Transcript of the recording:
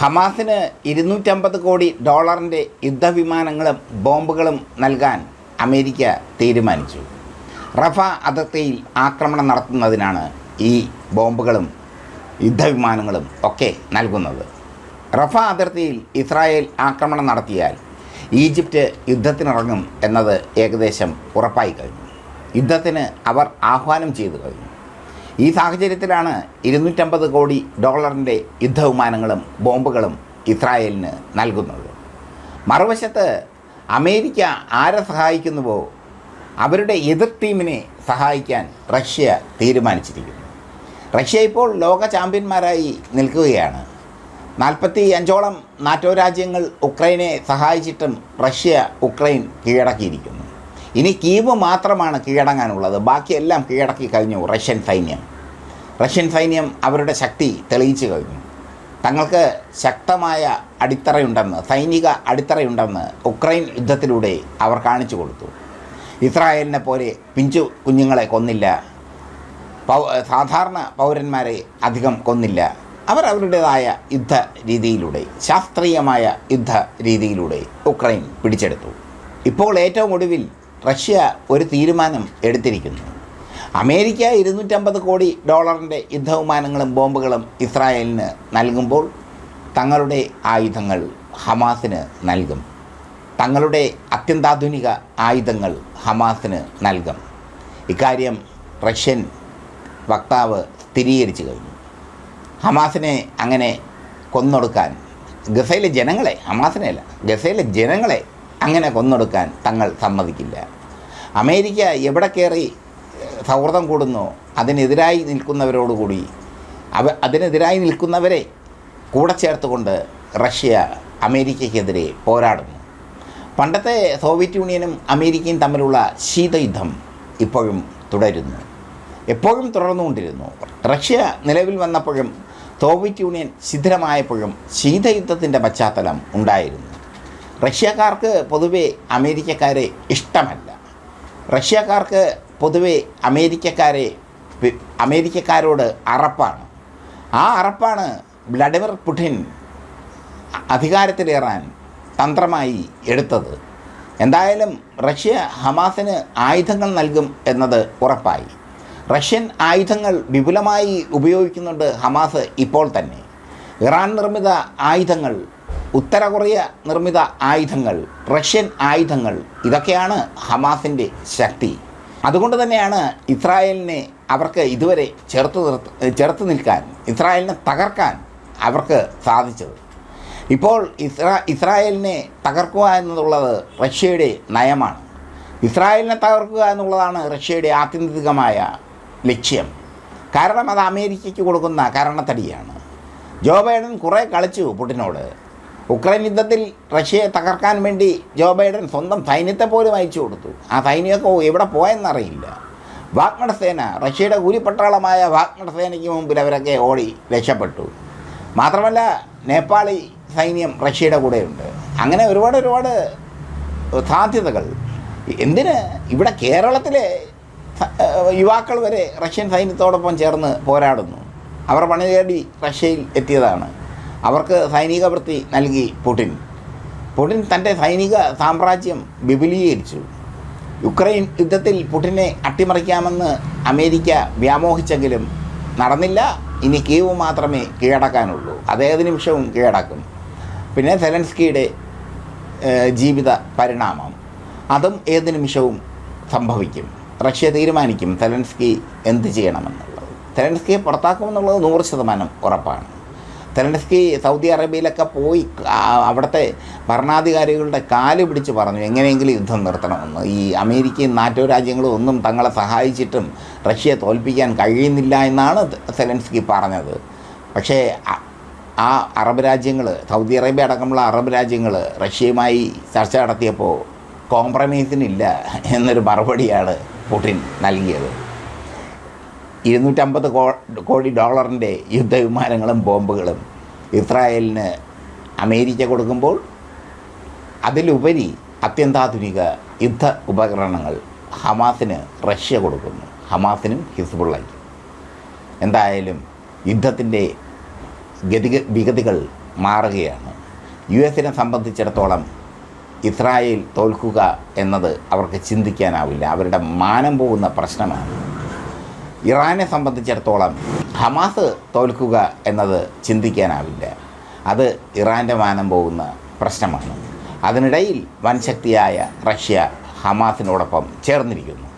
ഹമാസിന് ഇരുന്നൂറ്റമ്പത് കോടി ഡോളറിന്റെ യുദ്ധവിമാനങ്ങളും ബോംബുകളും നൽകാൻ അമേരിക്ക തീരുമാനിച്ചു. റഫ അതിർത്തിയിൽ ആക്രമണം നടത്തുന്നതിനാണ് ഈ ബോംബുകളും യുദ്ധവിമാനങ്ങളും ഒക്കെ നൽകുന്നത്. റഫ അതിർത്തിയിൽ ഇസ്രായേൽ ആക്രമണം നടത്തിയാൽ ഈജിപ്റ്റ് യുദ്ധത്തിനിറങ്ങും എന്നത് ഏകദേശം ഉറപ്പായി കഴിഞ്ഞു. യുദ്ധത്തിന് അവർ ആഹ്വാനം ചെയ്തു കഴിഞ്ഞു. ഈ സാഹചര്യത്തിലാണ് ഇരുന്നൂറ്റമ്പത് കോടി ഡോളറിന്റെ യുദ്ധവിമാനങ്ങളും ബോംബുകളും ഇസ്രായേലിന് നൽകുന്നത്. മറുവശത്ത് അമേരിക്ക ആരെ സഹായിക്കുന്നുവോ? അവരുടെ എതിർ ടീമിനെ സഹായിക്കാൻ റഷ്യ തീരുമാനിച്ചിരിക്കുന്നു. റഷ്യ ഇപ്പോൾ ലോക ചാമ്പ്യന്മാരായി നിൽക്കുകയാണ്. നാൽപ്പത്തി അഞ്ചോളം നാറ്റോ രാജ്യങ്ങൾ ഉക്രൈനെ സഹായിച്ചിട്ടും റഷ്യ ഉക്രൈൻ കീഴടക്കിയിരിക്കുന്നു. ഇനി കീവ് മാത്രമാണ് കീഴടങ്ങാനുള്ളത്. ബാക്കിയെല്ലാം കീഴടക്കി കഴിഞ്ഞു റഷ്യൻ സൈന്യം. റഷ്യൻ സൈന്യം അവരുടെ ശക്തി തെളിയിച്ചു കഴിഞ്ഞു. തങ്ങൾക്ക് ശക്തമായ അടിത്തറയുണ്ടെന്ന് സൈനിക അടിത്തറയുണ്ടെന്ന് ഉക്രൈൻ യുദ്ധത്തിലൂടെ അവർ കാണിച്ചു കൊടുത്തു. ഇസ്രായേലിനെ പോലെ പിഞ്ചു കുഞ്ഞുങ്ങളെ കൊന്നില്ല. പൗ സാധാരണ പൗരന്മാരെ അധികം കൊന്നില്ല. അവർ അവരുടേതായ യുദ്ധ രീതിയിലൂടെ ശാസ്ത്രീയമായ യുദ്ധ രീതിയിലൂടെ ഉക്രൈൻ പിടിച്ചെടുത്തു. ഇപ്പോൾ ഏറ്റവും ഒടുവിൽ റഷ്യ ഒരു തീരുമാനം എടുത്തിരിക്കുന്നു. അമേരിക്ക ഇരുന്നൂറ്റമ്പത് കോടി ഡോളറിന്റെ യുദ്ധവിമാനങ്ങളും ബോംബുകളും ഇസ്രായേലിന് നൽകുമ്പോൾ തങ്ങളുടെ ആയുധങ്ങൾ ഹമാസിന് നൽകും. തങ്ങളുടെ അത്യന്താധുനിക ആയുധങ്ങൾ ഹമാസിന് നൽകും. ഇക്കാര്യം റഷ്യൻ വക്താവ് സ്ഥിരീകരിച്ചു കഴിഞ്ഞു. ഹമാസിനെ അങ്ങനെ കൊന്നൊടുക്കാൻ ഗസയിലെ ജനങ്ങളെ ഹമാസിനെ അല്ല ഗസയിലെ ജനങ്ങളെ അങ്ങനെ കൊന്നൊടുക്കാൻ തങ്ങൾ സമ്മതിക്കില്ല. അമേരിക്ക എവിടെ കയറി സൗഹൃദം കൂടുന്നു അതിനെതിരായി നിൽക്കുന്നവരോടുകൂടി അവ അതിനെതിരായി നിൽക്കുന്നവരെ കൂടെ ചേർത്തുകൊണ്ട് റഷ്യ അമേരിക്കയ്ക്കെതിരെ പോരാടുന്നു. പണ്ടത്തെ സോവിയറ്റ് യൂണിയനും അമേരിക്കയും തമ്മിലുള്ള ശീതയുദ്ധം ഇപ്പോഴും തുടരുന്നു. എപ്പോഴും തുടർന്നുകൊണ്ടിരുന്നു. റഷ്യ നിലവിൽ വന്നപ്പോഴും സോവിയറ്റ് യൂണിയൻ ശിഥിലമായപ്പോഴും ശീതയുദ്ധത്തിന്റെ പശ്ചാത്തലം ഉണ്ടായിരുന്നു. റഷ്യക്കാർക്ക് പൊതുവെ അമേരിക്കക്കാരെ ഇഷ്ടമല്ല. റഷ്യക്കാർക്ക് പൊതുവെ അമേരിക്കക്കാരെ അമേരിക്കക്കാരോട് അറപ്പാണ്. ആ അറപ്പാണ് വ്ളാഡിമിർ പുടിൻ അധികാരത്തിലേറാൻ തന്ത്രമായി എടുത്തത്. എന്തായാലും റഷ്യ ഹമാസിന് ആയുധങ്ങൾ നൽകും എന്നത് ഉറപ്പായി. റഷ്യൻ ആയുധങ്ങൾ വിപുലമായി ഉപയോഗിക്കുന്നുണ്ട് ഹമാസ് ഇപ്പോൾ തന്നെ. ഇറാൻ നിർമ്മിത ആയുധങ്ങൾ ഉത്തര കൊറിയ നിർമ്മിത ആയുധങ്ങൾ റഷ്യൻ ആയുധങ്ങൾ ഇതൊക്കെയാണ് ഹമാസിന്റെ ശക്തി. അതുകൊണ്ട് തന്നെയാണ് ഇസ്രായേലിനെ അവർക്ക് ഇതുവരെ ചേർത്ത് നിർത്ത് ചേർത്ത് നിൽക്കാൻ ഇസ്രായേലിനെ തകർക്കാൻ അവർക്ക് സാധിച്ചത്. ഇപ്പോൾ ഇസ്രാ ഇസ്രായേലിനെ തകർക്കുക എന്നുള്ളത് റഷ്യയുടെ നയമാണ്. ഇസ്രായേലിനെ തകർക്കുക എന്നുള്ളതാണ് റഷ്യയുടെ ആത്യന്തികമായ ലക്ഷ്യം. കാരണം അത് അമേരിക്കയ്ക്ക് കൊടുക്കുന്ന കാരണത്തടിയാണ്. ജോ ബൈഡൻ കുറേ കളിച്ചു പുടിനോട് ഉക്രൈൻ യുദ്ധത്തിൽ റഷ്യയെ തകർക്കാൻ വേണ്ടി ജോ ബൈഡൻ സ്വന്തം സൈന്യത്തെ പോലും അയച്ചു കൊടുത്തു. ആ സൈന്യമൊക്കെ എവിടെ പോയെന്നറിയില്ല. വാഗ്നർ സേന റഷ്യയുടെ കൂലിപ്പട്ടാളമായ വാഗ്നർ സേനയ്ക്ക് മുമ്പിൽ അവരൊക്കെ ഓടി രക്ഷപ്പെട്ടു. മാത്രമല്ല നേപ്പാളി സൈന്യം റഷ്യയുടെ കൂടെയുണ്ട്. അങ്ങനെ ഒരുപാട് ഒരുപാട് സാധ്യതകൾ. എന്തിന്? ഇവിടെ കേരളത്തിലെ യുവാക്കൾ വരെ റഷ്യൻ സൈന്യത്തോടൊപ്പം ചേർന്ന് പോരാടുന്നു. അവർ പണി തേടി റഷ്യയിൽ എത്തിയതാണ്. അവർക്ക് സൈനിക വൃത്തി നൽകി പുടിൻ. പുടിൻ തന്റെ സൈനിക സാമ്രാജ്യം വിപുലീകരിച്ചു. യുക്രൈൻ യുദ്ധത്തിൽ പുടിനെ അട്ടിമറിക്കാമെന്ന് അമേരിക്ക വ്യാമോഹിച്ചെങ്കിലും നടന്നില്ല. ഇനി കീവ് മാത്രമേ കീഴടക്കാനുള്ളൂ. അതേത് നിമിഷവും കീഴടക്കും. പിന്നെ സെലൻസ്കിയുടെ ജീവിത പരിണാമം. അതും ഏത് നിമിഷവും സംഭവിക്കും. റഷ്യ തീരുമാനിക്കും സെലൻസ്കി എന്ത് ചെയ്യണമെന്നുള്ളത്. സെലൻസ്കിയെ പുറത്താക്കുമെന്നുള്ളത് നൂറ് ശതമാനം ഉറപ്പാണ്. സെലൻസ്കി സൗദി അറേബ്യയിലൊക്കെ പോയി അവിടുത്തെ ഭരണാധികാരികളുടെ കാൽ പിടിച്ച് പറഞ്ഞു എങ്ങനെയെങ്കിലും യുദ്ധം നിർത്തണമെന്ന്. ഈ അമേരിക്കയും നാറ്റോ രാജ്യങ്ങളും ഒന്നും തങ്ങളെ സഹായിച്ചിട്ടും റഷ്യയെ തോൽപ്പിക്കാൻ കഴിയുന്നില്ല എന്നാണ് സെലൻസ്കി പറഞ്ഞത്. പക്ഷേ ആ അറബ് രാജ്യങ്ങൾ സൗദി അറേബ്യ അടക്കമുള്ള അറബ് രാജ്യങ്ങൾ റഷ്യയുമായി ചർച്ച നടത്തിയപ്പോൾ കോംപ്രമൈസിനില്ല എന്നൊരു മറുപടിയാണ് പുടിൻ നൽകിയത്. ഇരുന്നൂറ്റമ്പത് കോടി ഡോളറിന്റെ യുദ്ധവിമാനങ്ങളും ബോംബുകളും ഇസ്രായേലിന് അമേരിക്ക കൊടുക്കുമ്പോൾ അതിലുപരി അത്യന്താധുനിക യുദ്ധ ഉപകരണങ്ങൾ ഹമാസിന് റഷ്യ കൊടുക്കുന്നു. ഹമാസിനും ഹിസ്ബുള്ളയ്ക്കും. എന്തായാലും യുദ്ധത്തിന്റെ ഗതിക വിഗതികൾ മാറുകയാണ്. യു എസിനെ സംബന്ധിച്ചിടത്തോളം ഇസ്രായേൽ തോൽക്കുക എന്നത് അവർക്ക് ചിന്തിക്കാനാവില്ല. അവരുടെ മാനം പോകുന്ന പ്രശ്നമാണ്. ഇറാനെ സംബന്ധിച്ചിടത്തോളം ഹമാസ് തോൽക്കുക എന്നത് ചിന്തിക്കാനാവില്ല. അത് ഇറാന്റെ മാനം പോകുന്ന പ്രശ്നമാണ്. അതിനിടയിൽ വൻശക്തിയായ റഷ്യ ഹമാസിനോടൊപ്പം ചേർന്നിരിക്കുന്നു.